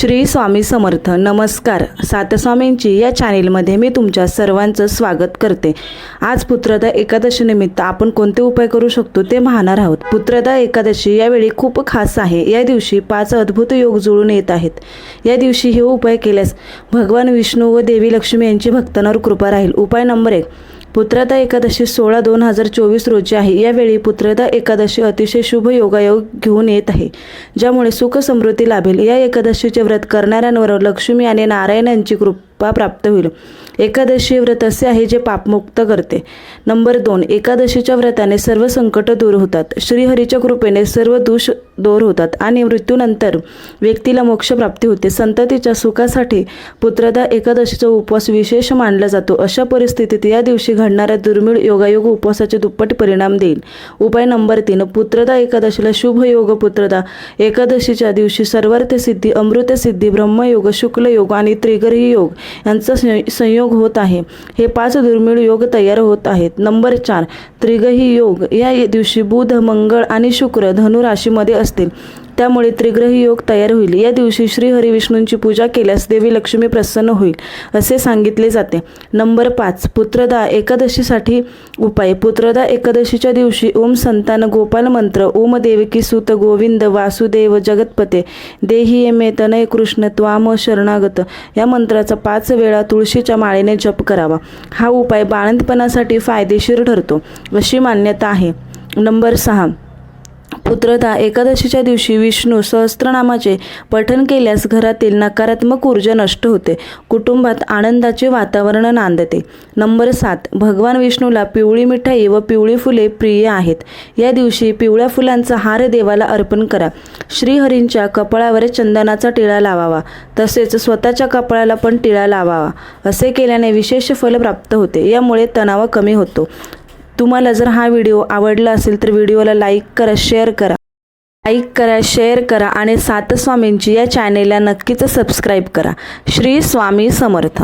श्री स्वामी समर्थ. नमस्कार. सातस्वामींची या चॅनेलमध्ये मी तुमच्या सर्वांचं स्वागत करते. आज पुत्रदा एकादशीनिमित्त आपण कोणते उपाय करू शकतो ते पाहणार आहोत. पुत्रदा एकादशी यावेळी खूप खास आहे. या दिवशी पाच अद्भुत योग जुळून येत आहेत. या दिवशी हे उपाय केल्यास भगवान विष्णू व देवी लक्ष्मी यांची भक्तांवर कृपा राहील. उपाय नंबर एक पुत्रदा एकादशी सोळा दोन हजार चोवीस रोजी आहे. यावेळी पुत्रदा एकादशी अतिशय शुभ योगायोग घेऊन येत आहे. ज्यामुळे सुख समृद्धी लाभेल. या एकादशीचे व्रत करणाऱ्यांवर लक्ष्मी आणि नारायणांची कृपा प्राप्त होईल. एकादशी व्रत असे आहे जे पापमुक्त करते. नंबर दोन. एकादशीच्या व्रताने सर्व संकट दूर होतात. श्रीहरीच्या कृपेने सर्व दुष दूर होतात आणि मृत्यूनंतर व्यक्तीला मोक्षप्राप्ती होते. संततीच्या सुखासाठी पुत्रदा एकादशीचा उपवास विशेष मानला जातो. अशा परिस्थितीत या दिवशी घडणाऱ्या दुर्मिळ योगायोग उपवासाचे दुप्पट परिणाम देईल. उपाय नंबर तीन पुत्रदा एकादशीला शुभ योग पुत्रदा. एकादशीच्या दिवशी सर्वार्थसिद्धी अमृतसिद्धी ब्रह्मयोग शुक्ल योग आणि त्रिगरी योग यांचा संय- संयोग होत आहे. हे पाच दुर्मिळ योग तयार होत आहेत. नंबर चार त्रिगही योग. या दिवशी बुध मंगळ आणि शुक्र धनुराशीमध्ये असतील. त्यामुळे त्रिग्रही योग तयार होईल. या दिवशी श्री हरिविष्णूंची पूजा केल्यास देवी लक्ष्मी प्रसन्न होईल असे सांगितले जाते. नंबर पाच पुत्रदा एकादशीसाठी उपाय. पुत्रदा एकादशीच्या दिवशी ओम संतान गोपाल मंत्र ओम देवकी सुत गोविंद वासुदेव जगतपते देही एमे तनय कृष्ण त्वाम शरणागत. या मंत्राचा पाच वेळा तुळशीच्या माळेने जप करावा. हा उपाय बाळंतपणासाठी फायदेशीर ठरतो अशी मान्यता आहे. नंबर सहा पुत्रता एकादशीच्या दिवशी विष्णू सहस्त्रनामाचे पठन केल्यास घरातील नकारात्मक ऊर्जा नष्ट होते. कुटुंबात आनंदाचे वातावरण नांदते. नंबर सात भगवान विष्णूला पिवळी मिठाई व पिवळी फुले प्रिय आहेत. या दिवशी पिवळ्या फुलांचा हार देवाला अर्पण करा. श्रीहरींच्या कपाळावर चंदनाचा टिळा लावावा. तसेच स्वतःच्या कपाळाला पण टिळा लावावा. असे केल्याने विशेष फल प्राप्त होते. यामुळे तणाव कमी होतो. तुम्हाला जर हा व्हिडिओ आवडला असेल तर व्हिडिओला लाईक करा शेअर करा. लाईक करा शेअर करा आणि सातस्वामींची या चॅनेलला नक्कीच सबस्क्राईब करा. श्री स्वामी समर्थ.